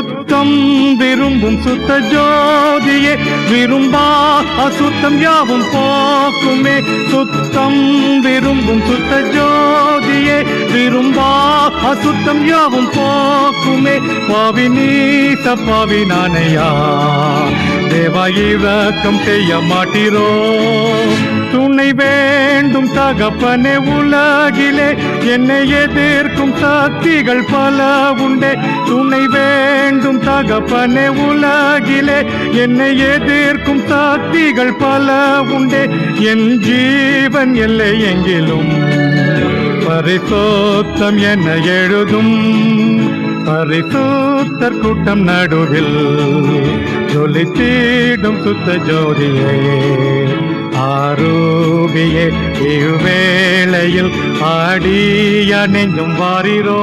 சுத்தம் விரும்பும் சுத்த ஜோதியே விரும்பா அசுத்தம் யாவும் போக்குமே. சுத்தம் விரும்பும் சுத்த ஜோதியே விரும்பா அசுத்தம் யாவும் போக்குமே. பாவி நீத்த பாவி நானையா தேவா இரக்கம் செய்ய மாட்டிரோ. உன்னை வேண்டும் தகப்பனே உலகிலே. என்னை எதிர்க்கும் சக்திகள் பல உண்டே. துணை வேண்டும் தகப்பனே உலகிலே. என்னை எதிர்க்கும் சக்திகள் பல உண்டே. என் ஜீவன் எல்லை எங்கிலும் பரிசோத்தம் என எழுதும். பரிசோத்தர் கூட்டம் நடுவில். ஜொலித்திடும் சுத்த ஜோதியே. ஆரூபியே இவ்வேளையில் ஆடிய நெஞ்சும் வாரிரோ.